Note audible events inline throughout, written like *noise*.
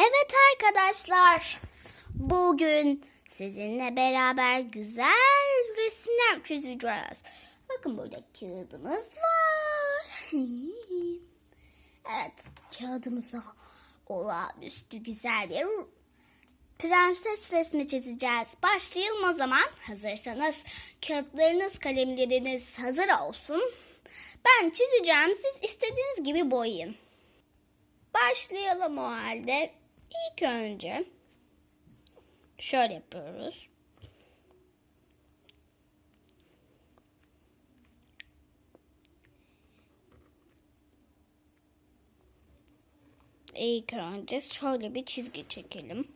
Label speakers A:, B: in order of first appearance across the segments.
A: Evet arkadaşlar. Bugün sizinle beraber güzel resimler çizeceğiz. Bakın burada kağıdımız var. *laughs* evet kağıdımıza olağanüstü güzel bir prenses resmi çizeceğiz. Başlayalım o zaman. Hazırsanız kağıtlarınız, kalemleriniz hazır olsun. Ben çizeceğim. Siz istediğiniz gibi boyayın. Başlayalım o halde. İlk önce şöyle yapıyoruz. İlk önce şöyle bir çizgi çekelim.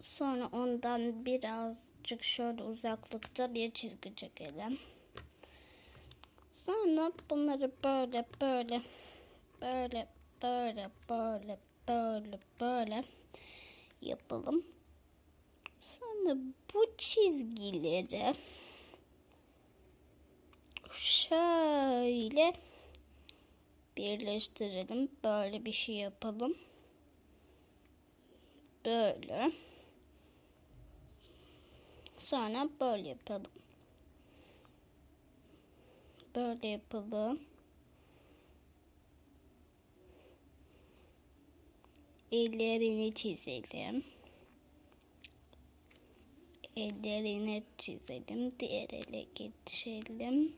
A: Sonra ondan birazcık şöyle uzaklıkta bir çizgi çekelim. Sonra bunları böyle böyle böyle böyle böyle böyle böyle yapalım. Sonra bu çizgileri şöyle birleştirelim. Böyle bir şey yapalım. Böyle. Sonra böyle yapalım. Böyle yapalım. Ellerini çizelim. Ellerini çizelim. Diğer ele geçelim.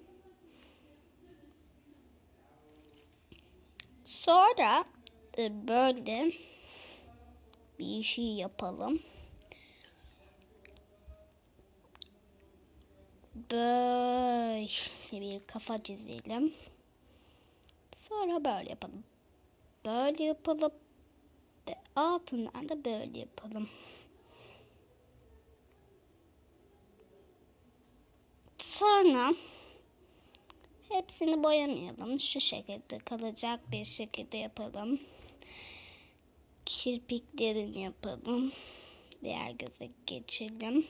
A: Sonra e, böyle bir şey yapalım. Böyle bir kafa çizelim. Sonra böyle yapalım. Böyle yapalım. Ve altından da böyle yapalım. Sonra hepsini boyamayalım. Şu şekilde kalacak bir şekilde yapalım. Kirpiklerini yapalım. Diğer göze geçelim.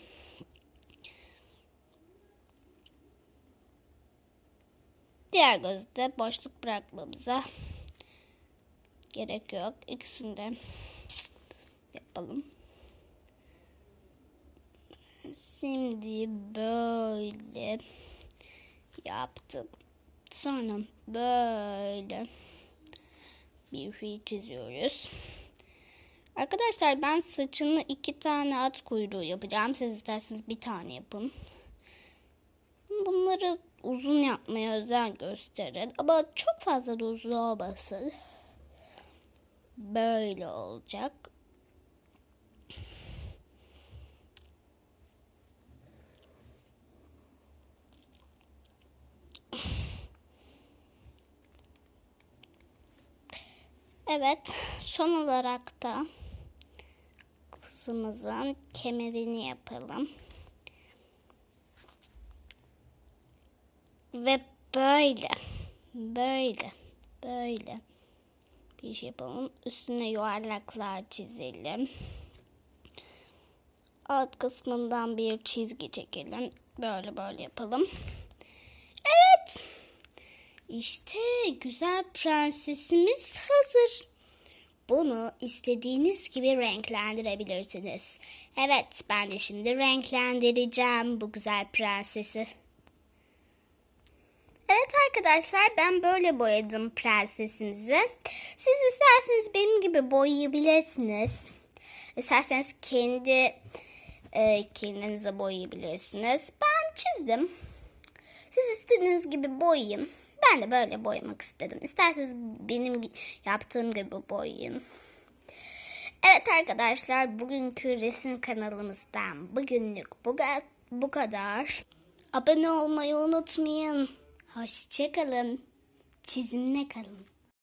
A: Diğer gözde boşluk bırakmamıza gerek yok. İkisini de yapalım. Şimdi böyle yaptık. Sonra böyle bir şey çiziyoruz. Arkadaşlar ben saçını iki tane at kuyruğu yapacağım. Siz isterseniz bir tane yapın. Bunları uzun yapmaya özen gösterin. Ama çok fazla da uzun olmasın. Böyle olacak. Evet, son olarak da kızımızın kemerini yapalım. Ve böyle, böyle, böyle bir şey yapalım. Üstüne yuvarlaklar çizelim. Alt kısmından bir çizgi çekelim. Böyle böyle yapalım. Evet. İşte güzel prensesimiz hazır. Bunu istediğiniz gibi renklendirebilirsiniz. Evet, ben de şimdi renklendireceğim bu güzel prensesi. Evet arkadaşlar ben böyle boyadım prensesimizi. Siz isterseniz benim gibi boyayabilirsiniz. İsterseniz kendi e, kendinize boyayabilirsiniz. Ben çizdim. Siz istediğiniz gibi boyayın. Ben de böyle boyamak istedim. İsterseniz benim yaptığım gibi boyayın. Evet arkadaşlar bugünkü resim kanalımızdan bugünlük bu, bu kadar. Abone olmayı unutmayın. Hoşçakalın. Çizimle kalın.